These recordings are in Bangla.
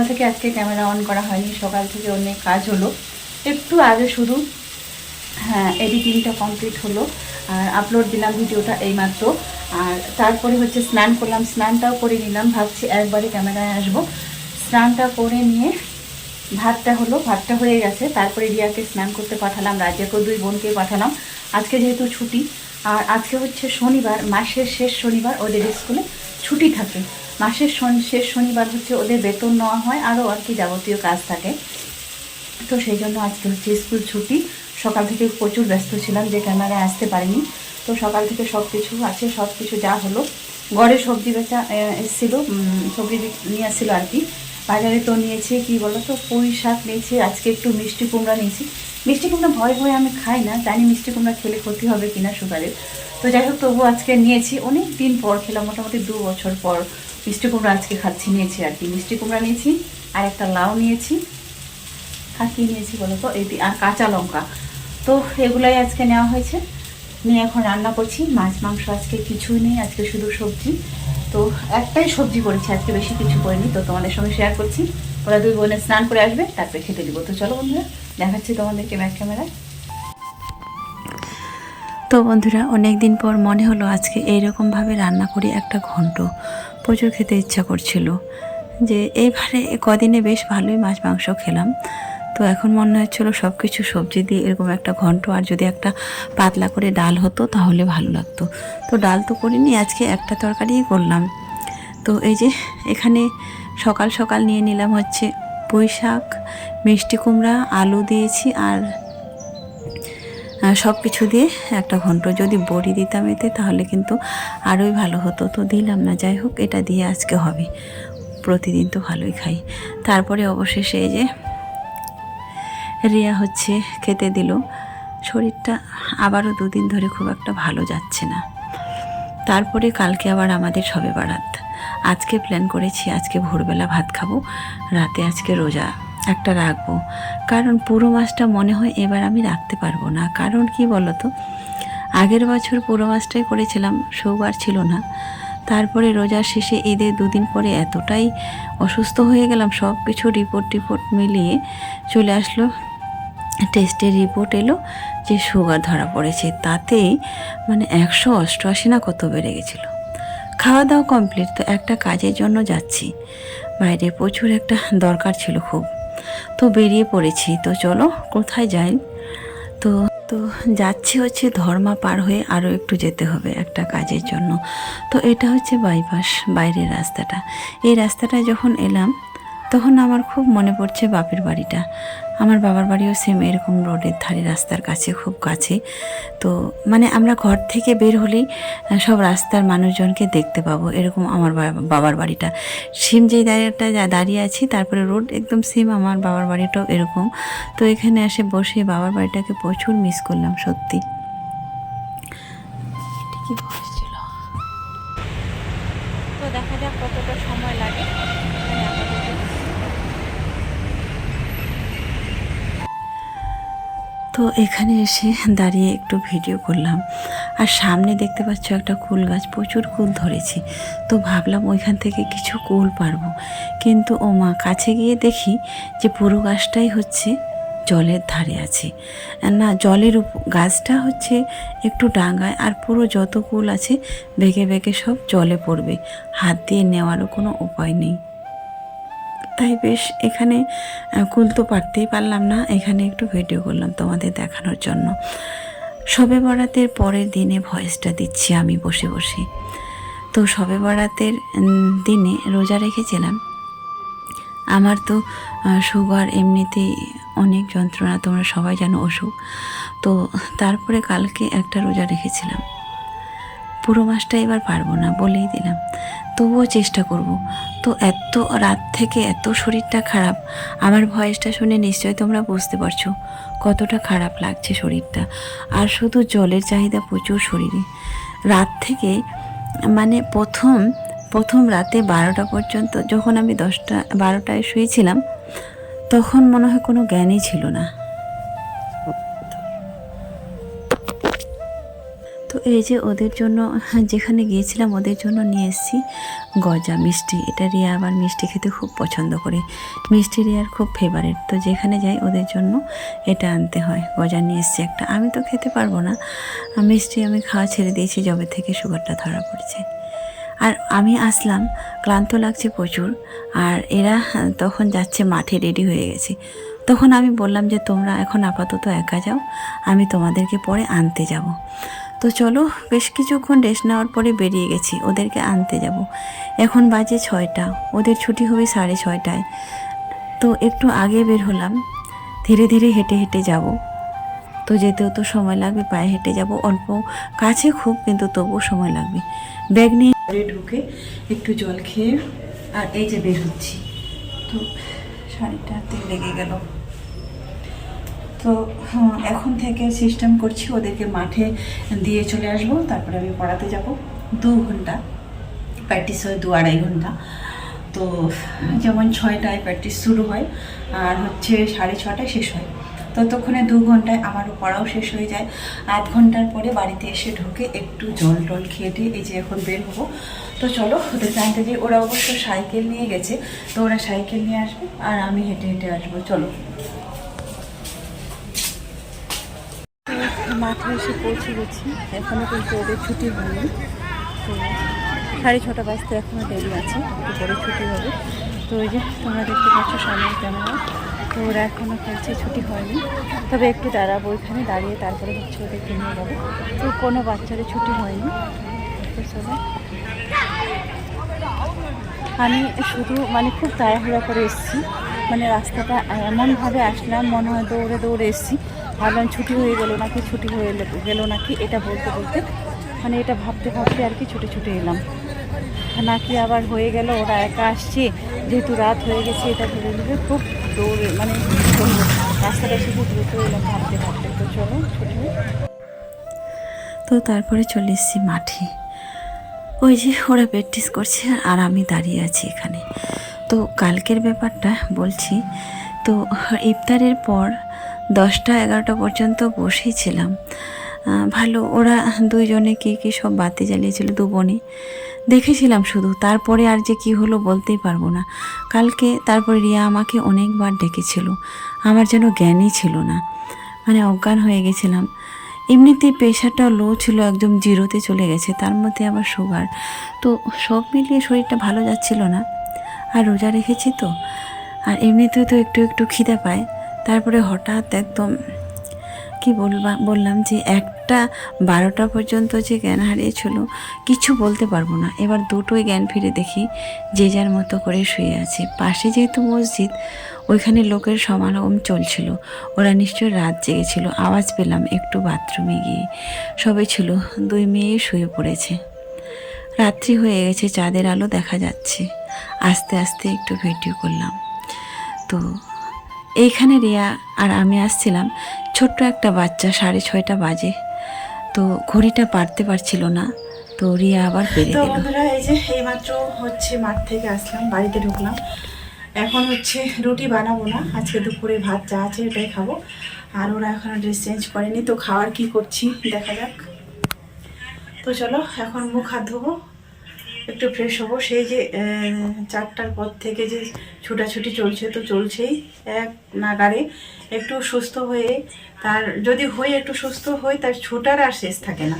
সকাল থেকে আজকে ক্যামেরা অন করা হয়নি, সকাল থেকে অনেক কাজ হলো। একটু আগে শুধু হ্যাঁ এডিটিংটা কমপ্লিট হলো আর আপলোড দিলাম ভিডিওটা এইমাত্র। আর তারপরে হচ্ছে স্নান করলাম, স্নানটাও করে নিলাম, ভাবছি একবারে ক্যামেরায় আসব। স্নানটা করে নিয়ে ভাতটা হলো, ভাতটা হয়ে গেছে। তারপরে রিয়াকে স্নান করতে পাঠালাম রাজিয়াকেও দুই বোনকে পাঠালাম। আজকে যেহেতু ছুটি, আর আজকে হচ্ছে শনিবার, মাসের শেষ শনিবার ওদের স্কুলে ছুটি থাকে। মাসের শেষ শনিবার হচ্ছে ওদের বেতন নেওয়া হয়, আরও আর কি যাবতীয় কাজ থাকে। তো সেই জন্য আজকে হচ্ছে স্কুল ছুটি। সকাল থেকে প্রচুর ব্যস্ত ছিলাম, যে ক্যামেরায় আসতে পারিনি। তো সকাল থেকে সব কিছু আছে, সব কিছু যা হলো। ঘরে সবজি বেচা এসেছিল সবজি নিয়ে আসছিল আর কি। বাজারে তো নিয়েছি, কি বলো তো, পুঁই শাক নিয়েছি, আজকে একটু মিষ্টি কুমড়া নিয়েছি। মিষ্টি কুমড়া ভয় ভয়ে আমি খাই না, জানি মিষ্টি কুমড়া খেলে ক্ষতি হবে কিনা সুগারের তো যাই হোক তবু আজকে নিয়েছি। অনেক দিন পর খেলাম, মোটামুটি দু বছর পর। মিষ্টি কুমড়া আজকে খাচ্ছি, নিয়েছি আর কি। মিষ্টি কুমড়া নিয়েছি, আর একটা লাউ নিয়েছি। আর কি নিয়েছি বলো তো? এই আর কাঁচা লঙ্কা। তো এগুলাই আজকে নেওয়া হয়েছে। নিয়ে এখন রান্না করছি। মাছ, মাংস আজকে কিছুই নেই, আজকে শুধু সবজি। তো একটাই সবজি করেছি, আজকে বেশি কিছু করিনি, তো তোমাদের সঙ্গে শেয়ার করছি। ওরা দুই বোনে স্নান করে আসবে, তারপরে খেতে দিব। তো চলো বন্ধুরা, দেখাচ্ছি তোমাদেরকে ব্যাক ক্যামেরায় তো বন্ধুরা অনেক দিন পর মনে হলো আজকে এইরকমভাবে রান্না করি একটা ঘন্ট। প্রচুর খেতে ইচ্ছা করছিল। যে এইবারে কদিনে বেশ ভালোই মাছ মাংস খেলাম। তো এখন মনে হচ্ছিল সব কিছু সবজি দিয়ে এরকম একটা ঘন্ট আর যদি একটা পাতলা করে ডাল হতো তাহলে ভালো লাগতো। তো ডাল তো করিনি, আজকে একটা তরকারিই করলাম। তো এই যে এখানে সকাল সকাল নিয়ে নিলাম হচ্ছে পুঁই শাক, মিষ্টি কুমড়া, আলু দিয়েছি আর সব কিছু দিয়ে একটা ঘন্ট। যদি বড়ি দিতাম এতে, তাহলে কিন্তু আরোই ভালো হতো। তো দিলাম না, যাই হোক, এটা দিয়ে আজকে হবে। প্রতিদিন তো ভালোই খাই। তারপরে অবশেষে এই যে রিয়া হচ্ছে, খেতে দিল। শরীরটা আবারও দুদিন ধরে খুব একটা ভালো যাচ্ছে না। তারপরে কালকে আবার আমাদের সবে বারাত। আজকে প্ল্যান করেছি, আজকে ভোরবেলা ভাত খাব। রাতে আজকে রোজা। একটা রাখব। কারণ পুরো মাছটা মনে হয় এবার আমি রাখতে পারব না। কারণ কি বলতো? আগের বছর পুরো মাছটাই করেছিলাম সুগার ছিল না। তারপরে রোজার শেষে ঈদের দুদিন পরে এতটাই অসুস্থ হয়ে গেলাম সব কিছু রিপোর্ট টিপোর্ট মিলিয়ে চলে আসলো। টেস্টের রিপোর্ট এলো যে সুগার ধরা পড়েছে। তাতেই মানে একশো অষ্টআশি না কত বেড়ে গেছিল। খাওয়া দাওয়া কমপ্লিট তো একটা কাজের জন্য যাচ্ছি। বাইরে প্রচুর একটা দরকার ছিল খুব। তো বেরিয়ে পড়েছি। তো চলো, কোথায় যাই? তো তো যাচ্ছি হচ্ছে ধর্মা পার হয়ে আরও একটু যেতে হবে একটা কাজের জন্য। তো এটা হচ্ছে বাইপাস, বাইরের রাস্তাটা। এই রাস্তাটা যখন এলাম তখন আমার খুব মনে পড়ছে বাপের বাড়িটা। আমার বাবার বাড়িও সেম এরকম রোডের ধারে, রাস্তার কাছে, খুব কাছে। তো মানে আমরা ঘর থেকে বের হলেই সব রাস্তার মানুষজনকে দেখতে পাবো, এরকম আমার বাবার বাড়িটা। সিম যেই দাঁড়িয়েটা যা, দাঁড়িয়ে আছি, তারপরে রোড একদম সেম আমার বাবার বাড়িটাও এরকম। তো এখানে এসে বসে বাবার বাড়িটাকে প্রচুর মিস করলাম, সত্যি। তো দেখা যাক কতটা সময় লাগে। তো এখানে এসে দাঁড়িয়ে একটু ভিডিও করলাম। আর সামনে দেখতে পাচ্ছ একটা কুল গাছ, প্রচুর কুল ধরেছে। তো ভাবলাম ওইখান থেকে কিছু কুল পারব। কিন্তু ও মা, কাছে গিয়ে দেখি যে পুরো গাছটাই হচ্ছে জলের ধারে আছে। না, জলের গাছটা হচ্ছে একটু ডাঙায় আর পুরো যত কুল আছে বেগে বেগে সব জলে পড়বে। হাত দিয়ে নেওয়ারও কোনো উপায় নেই। তাই বেশ এখানে কুল তো পারতেই পারলাম না। এখানে একটু ভিডিও করলাম তোমাদের দেখানোর জন্য। সবে বরাতের পরের দিনে ভয়েসটা দিচ্ছি আমি বসে বসে। তো সবে বরাতের দিনে রোজা রেখেছিলাম। আমার তো সুগার এমনিতেই অনেক যন্ত্রণা, তোমরা সবাই জানো অসুখ। তো তারপরে কালকে একটা রোজা রেখেছিলাম। পুরো মাসটা এবার পারব না বলেই দিলাম। তবুও চেষ্টা করব। তো এত রাত থেকে এত শরীরটা খারাপ, আমার ভয়েসটা শুনে নিশ্চয়ই তোমরা বুঝতে পারছ কতটা খারাপ লাগছে শরীরটা। আর শুধু জলের চাহিদা প্রচুর শরীরে। রাত থেকে মানে প্রথম প্রথম রাতে বারোটা পর্যন্ত যখন আমি দশটা, বারোটায় শুয়েছিলাম, তখন মনে হয় কোনো জ্ঞানই ছিল না। তো এই যে ওদের জন্য, যেখানে গিয়েছিলাম ওদের জন্য নিয়ে এসেছি গজা মিষ্টি। এটা রিয়া আবার মিষ্টি খেতে খুব পছন্দ করে। মিষ্টি রিয়ার খুব ফেভারেট তো যেখানে যাই ওদের জন্য এটা আনতে হয়। গজা নিয়ে এসেছি একটা। আমি তো খেতে পারব না। মিষ্টি আমি খাওয়া ছেড়ে দিয়েছি জবে থেকে সুগারটা ধরা পড়েছে। আর আমি আসলাম, ক্লান্ত লাগছে প্রচুর। আর এরা তখন যাচ্ছে মাঠে রেডি হয়ে গেছে। তখন আমি বললাম যে, তোমরা এখন আপাতত একা যাও। আমি তোমাদেরকে পরে আনতে যাব। তো চলো, বেশ কিছুক্ষণ রেস্ট নেওয়ার পরে বেরিয়ে গেছি, ওদেরকে আনতে যাব। এখন বাজে ছয়টা, ওদের ছুটি হবে সাড়ে ছয়টায়। তো একটু আগে বের হলাম, ধীরে ধীরে হেঁটে হেঁটে যাব। তো যেতেও তো সময় লাগবে, পায়ে হেঁটে যাব, অল্প কাছে খুব, কিন্তু তবুও সময় লাগবে। ব্যাগ নিয়ে ঢুকে একটু জল খেয়ে, আর এই যে বের হচ্ছি। তো শাড়িটা হাতে লেগে গেল। তো হ্যাঁ, এখন থেকে সিস্টেম করছি ওদেরকে মাঠে দিয়ে চলে আসব তারপরে আমি পড়াতে যাব। দু ঘণ্টা প্র্যাকটিস হয় দু আড়াই ঘণ্টা। তো যেমন ছয়টায় প্র্যাকটিস শুরু হয় আর হচ্ছে সাড়ে ছটায় শেষ হয়। ততক্ষণে দু ঘন্টায় আমারও পড়াও শেষ হয়ে যায়। আধ ঘণ্টার পরে বাড়িতে এসে ঢুকে একটু জল টল খেয়ে দিয়ে এই যে এখন বের হব। তো চলো ওদের জানতে যে ওরা অবশ্য সাইকেল নিয়ে গেছে তো ওরা সাইকেল নিয়ে আসবে আর আমি হেঁটে হেঁটে আসব। চলো। মাঠে এসে পৌঁছে গেছি। এখনও কিন্তু ওদের ছুটি হয়নি। তো সাড়ে ছটা বাজতে এখনও দেরি আছে, একটু পরে ছুটি হবে। তো ওই যে তোমরা দেখতে পাচ্ছ সামনের ক্যামেরা। তো ওরা এখনও খেলছে, ছুটি হয়নি। তবে একটু দাঁড়াবো ওইখানে দাঁড়িয়ে তারপরে হচ্ছে ওদেরকে নিয়ে যাব। তো কোনো বাচ্চাদের ছুটি হয়নি। আমি শুধু মানে খুব তাড়াহুড়া করে এসেছি। মানে রাস্তাটা এমনভাবে আসলাম, মনে হয় দৌড়ে দৌড়ে এসেছি। ভাবলাম ছুটি হয়ে গেলো নাকি, ছুটি হয়ে গেলো নাকি, এটা বলতে বলতে মানে এটা ভাবতে ভাবতে আর কি ছুটে ছুটে এলাম। নাকি আবার হয়ে গেল, ওরা একা আসছে, যেহেতু রাত হয়ে গেছে, এটা ভেবে ভেবে খুব দৌড়ে মানে রাস্তাটা শুধু দ্রুত এলাম ভাবতে ভাবতে। তো চলো, ছুটি তো তারপরে চলে এসেছি মাঠে। ওই যে ওরা প্র্যাকটিস করছে আর আমি দাঁড়িয়ে আছি এখানে। তো কালকের ব্যাপারটা বলছি, তো ইফতারের পর দশটা এগারোটা পর্যন্ত বসেই ছিলাম। ভালো, ওরা দুইজনে কী কী সব বাতি জ্বালিয়েছিল, দু বোনে দেখেছিলাম শুধু, তারপরে আর যে কি হলো বলতেই পারব না। কালকে তারপরে রিয়া আমাকে অনেকবার ডেকেছিল, আমার যেন জ্ঞানই ছিল না। মানে অজ্ঞান হয়ে গেছিলাম। এমনিতেই প্রেশারটা লো ছিল, একদম জিরোতে চলে গেছে, তার মধ্যে আবার সুগার তো সব মিলিয়ে শরীরটা ভালো যাচ্ছিল না। আর রোজা রেখেছি তো, আর এমনিতেও তো একটু একটু খিদে পায়। তারপরে হঠাৎ একদম, কি বলবা, বললাম যে একটা বারোটা পর্যন্ত যে জ্ঞান হারিয়েছিল, কিছু বলতে পারব না। এবার দুটোই জ্ঞান ফিরে দেখি, যে যার মতো করে শুয়ে আছে। পাশে যেহেতু মসজিদ, ওইখানে লোকের সমাগম চলছিল। ওরা নিশ্চয় রাত জেগেছিল। আওয়াজ পেলাম একটু বাথরুমে গিয়ে। সবে ছিল, দুই মেয়ে শুয়ে পড়েছে। রাত্রি হয়ে গেছে, চাঁদের আলো দেখা যাচ্ছে। আস্তে আস্তে একটু ভিডিও করলাম। তো এইখানে রিয়া আর আমি আসছিলাম ছোট্ট একটা বাচ্চা সাড়ে ছয়টা বাজে। তো ঘড়িটা পারতে পারছিল না তো রিয়া আবার পেরে তো বন্ধুরা এই যে এইমাত্র হচ্ছে মাঠ থেকে আসলাম বাড়িতে ঢুকলাম। এখন হচ্ছে রুটি বানাবো না আজকে দুপুরে ভাত যা আছে ওটাই খাব। আর ওরা এখনও ড্রেস চেঞ্জ করেনি তো খাওয়ার কি করছি দেখা যাক। তো চলো এখন মুখ হাত ধোবো। একটু ফ্রেশ হব। সেই যে চারটার পর থেকে যে ছুটাছুটি চলছে তো চলছেই এক নাগারে একটু সুস্থ হয়ে তার, যদি হয়ে একটু সুস্থ হই তার ছোটার আর শেষ থাকে না।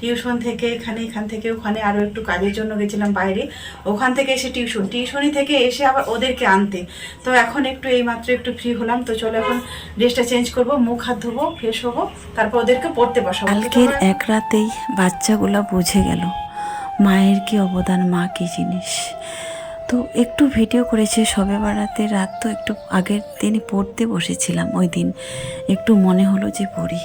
টিউশন থেকে এখানে, এখান থেকে ওখানে আরও একটু কাজের জন্য গেছিলাম বাইরে। ওখান থেকে এসে টিউশন টিউশনি থেকে এসে আবার ওদেরকে আনতে। তো এখন একটু এই মাত্র একটু ফ্রি হলাম। তো চলো এখন ড্রেসটা চেঞ্জ করব, মুখ, হাত ধোবো ফ্রেশ হব, তারপর ওদেরকে পড়তে বসাবো। এক রাতেই বাচ্চাগুলো বুঝে গেল। মায়ের কি অবদান, মা কি জিনিস? তো একটু ভিডিও করেছে সবে বেড়াতে, রাত তো একটু আগের দিনই পড়তে বসেছিলাম, ওই দিন একটু মনে হলো যে পড়ি।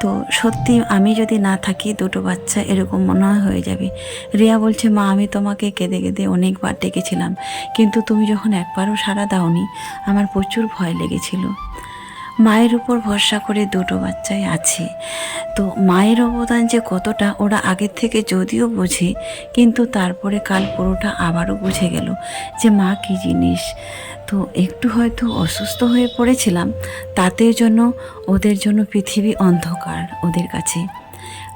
তো সত্যি আমি যদি না থাকি, দুটো বাচ্চা, এরকম মনে হয় হয়ে যাবে। রিয়া বলছে, মা, আমি তোমাকে কেঁদে কেঁদে অনেকবার ডেকেছিলাম, কিন্তু তুমি যখন একবারও সাড়া দাওনি, আমার প্রচুর ভয় লেগেছিল। মায়ের উপর ভরসা করে দুটো বাচ্চাই আছে। তো মায়ের অবদান যে কতটা ওরা আগের থেকে যদিও বোঝে, কিন্তু তারপরে কাল পুরোটা আবারও বুঝে গেল যে মা কী জিনিস। তো একটু হয়তো অসুস্থ হয়ে পড়েছিলাম, তাতে জন্য ওদের জন্য পৃথিবী অন্ধকার ওদের কাছে।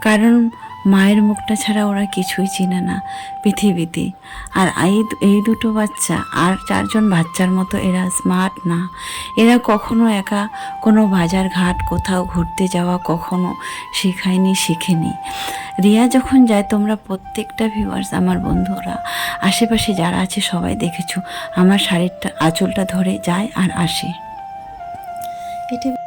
কারণ মায়ের মুখটা ছাড়া ওরা কিছুই চিনে না পৃথিবীতে। আর এই এই দুটো বাচ্চা আর চারজন বাচ্চার মতো এরা স্মার্ট না। এরা কখনো একা কোনো বাজার ঘাট কোথাও ঘুরতে যাওয়া কখনো শেখায়নি, শিখেনি। রিয়া যখন যায়, তোমরা প্রত্যেকটা ভিউয়ার্স আমার বন্ধুরা, আশেপাশে যারা আছে সবাই দেখেছ, আমার শাড়িরটা, আঁচলটা ধরে যায় আর আসে। এটা